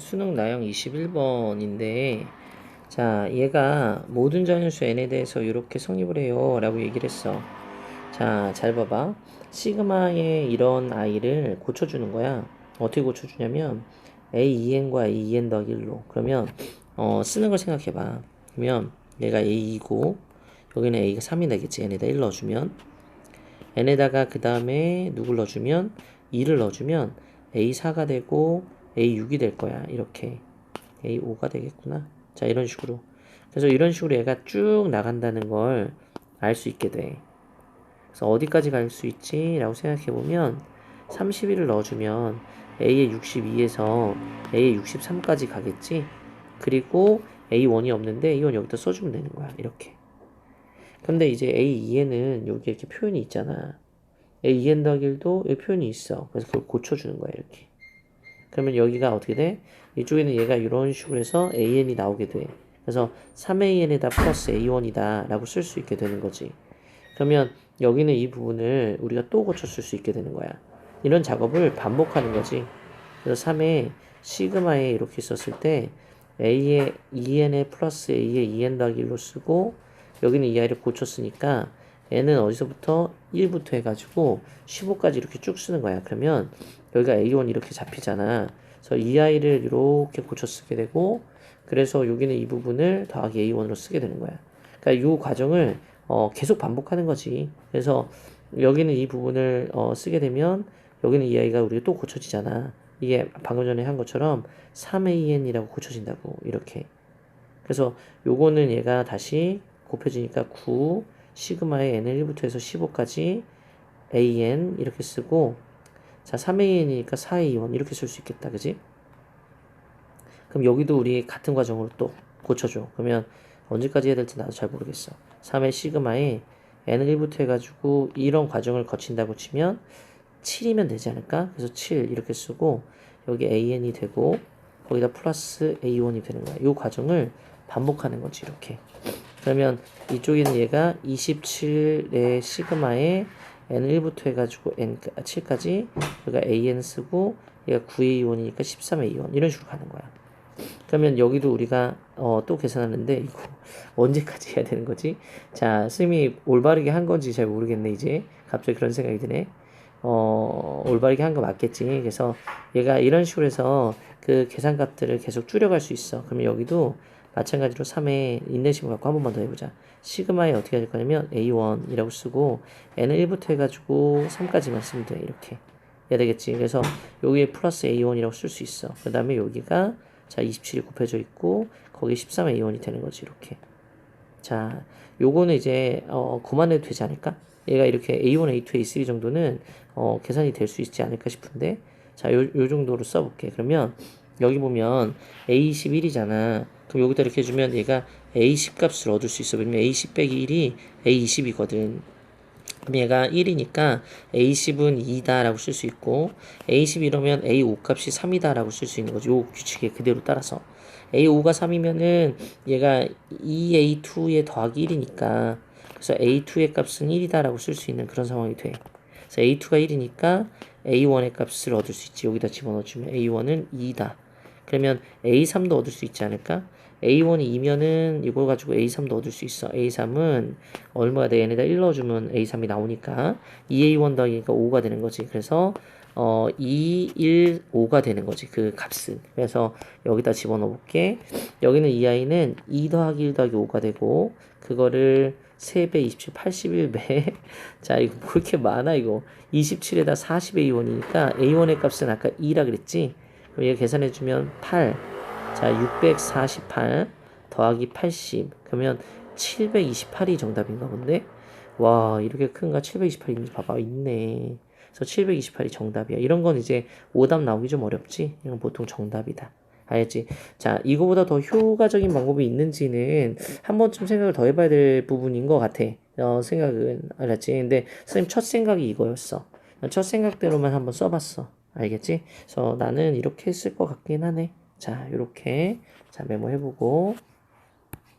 수능 나형 21번인데 자 얘가 모든 자연수 n에 대해서 이렇게 성립을 해요 라고 얘기를 했어. 자 잘 봐봐. 시그마의 이런 i를 고쳐주는 거야. 어떻게 고쳐주냐면 a2n과 a2n 더하기 1로. 그러면 어, 쓰는 걸 생각해봐. 그러면 얘가 a2고 여기는 a가 3이 되겠지. N에다 1 넣어주면. N에다가 그 다음에 누굴 넣어주면? 2를 넣어주면 a4가 되고 a6이 될 거야. 이렇게 a5가 되겠구나. 자 이런 식으로. 그래서 이런 식으로 얘가 쭉 나간다는 걸 알 수 있게 돼. 그래서 어디까지 갈 수 있지 라고 생각해 보면 31을 넣어주면 a의 62에서 a의 63까지 가겠지? 그리고 a1이 없는데 a1 여기다 써주면 되는 거야. 이렇게. 근데 이제 a2에는 여기 이렇게 표현이 있잖아. a2n 더하기 1도 여기 표현이 있어. 그래서 그걸 고쳐주는 거야 이렇게 그러면 여기가 어떻게 돼? 이쪽에는 얘가 이런 식으로 해서 an이 나오게 돼. 그래서 3an에다 플러스 a1이다 라고 쓸 수 있게 되는 거지. 그러면 여기는 이 부분을 우리가 또 고쳐 쓸 수 있게 되는 거야. 이런 작업을 반복하는 거지. 그래서 3에 시그마에 이렇게 썼을 때 a에 2n에 플러스 a에 2n 더하기 1로 쓰고 여기는 이 i를 고쳤으니까 n은 어디서부터 1부터 해가지고 15까지 이렇게 쭉 쓰는 거야. 그러면 여기가 A1 이렇게 잡히잖아. 그래서 이 i를 이렇게 고쳐 쓰게 되고 그래서 여기는 이 부분을 더하기 A1으로 쓰게 되는 거야. 그러니까 이 과정을 어, 계속 반복하는 거지. 그래서 여기는 이 부분을 어, 쓰게 되면 여기는 이 i가 우리가 또 고쳐지잖아. 이게 방금 전에 한 것처럼 3an이라고 고쳐진다고 이렇게. 그래서 요거는 얘가 다시 곱해지니까 9 시그마의 n을 1부터 해서 15까지 an 이렇게 쓰고 자 3an이니까 4a1 이렇게 쓸 수 있겠다 그지? 그럼 여기도 우리 같은 과정으로 또 고쳐줘 그러면 언제까지 해야 될지 나도 잘 모르겠어 3의 시그마에 n을 1부터 해가지고 이런 과정을 거친다고 치면 7이면 되지 않을까? 그래서 7 이렇게 쓰고 여기 an이 되고 거기다 플러스 a1이 되는 거야 이 과정을 반복하는 거지 이렇게 그러면 이쪽에는 얘가 27의 시그마에 n 1부터 해가지고 n 7까지 여기가 an 쓰고 얘가 9a1이니까 13a1 이런 식으로 가는 거야. 그러면 여기도 우리가 어, 또 계산하는데 이거 언제까지 해야 되는 거지? 자, 스님이 올바르게 한 건지 잘 모르겠네 이제 갑자기 그런 생각이 드네. 어, 올바르게 한 거 맞겠지. 그래서 얘가 이런 식으로 해서 그 계산값들을 계속 줄여갈 수 있어. 그러면 여기도 마찬가지로 3의 인내심을 갖고 한 번만 더 해보자. 시그마에 어떻게 할 거냐면 A1이라고 쓰고 N을 1부터 해가지고 3까지만 쓰면 돼. 이렇게. 해야 되겠지. 그래서 여기에 플러스 A1이라고 쓸 수 있어. 그 다음에 여기가 자 27이 곱해져 있고 거기 13A1이 되는 거지. 이렇게. 자, 요거는 이제 어, 그만해도 되지 않을까? 얘가 이렇게 A1, A2, A3 정도는 어, 계산이 될 수 있지 않을까 싶은데 자, 요, 요 정도로 써볼게. 그러면 여기 보면 A21이잖아. 그럼 여기다 이렇게 해주면 얘가 A10 값을 얻을 수 있어. 왜냐면 A10 빼기 1이 A20이거든. 그럼 얘가 1이니까 A10은 2다 라고 쓸 수 있고 A10 이러면 A5 값이 3이다 라고 쓸 수 있는 거죠. 요 규칙에 그대로 따라서. A5가 3이면은 얘가 2A2에 더하기 1이니까 그래서 A2의 값은 1이다 라고 쓸 수 있는 그런 상황이 돼. 그래서 A2가 1이니까 A1의 값을 얻을 수 있지. 여기다 집어넣어주면 A1은 2다. 그러면 A3도 얻을 수 있지 않을까? A1이 2면은 이걸 가지고 A3도 얻을 수 있어. A3은 얼마가 돼? 얘네다 1 넣어주면 A3이 나오니까 2A1 더하기니까 5가 되는 거지. 그래서 어, 2, 1, 5가 되는 거지. 그 값은. 그래서 여기다 집어넣어 볼게. 여기는 이 아이는 2 더하기 1 더하기 5가 되고 그거를 3배, 27, 81배. 자, 이거 뭐 이렇게 많아, 이거. 27에다 40A1이니까 A1의 값은 아까 2라 그랬지? 그럼 얘 계산해 주면 8. 자, 648 더하기 80. 그러면 728이 정답인가 본데? 와, 이렇게 큰가? 728 있는지 봐봐. 있네. 그래서 728이 정답이야. 이런 건 이제 오답 나오기 좀 어렵지? 이건 보통 정답이다. 알겠지? 자, 이거보다 더 효과적인 방법이 있는지는 한 번쯤 생각을 더 해봐야 될 부분인 것 같아. 어, 생각은. 알았지? 근데 선생님 첫 생각이 이거였어. 첫 생각대로만 한번 써봤어. 알겠지? 그래서 나는 이렇게 했을 것 같긴 하네. 자, 요렇게. 자, 메모해보고.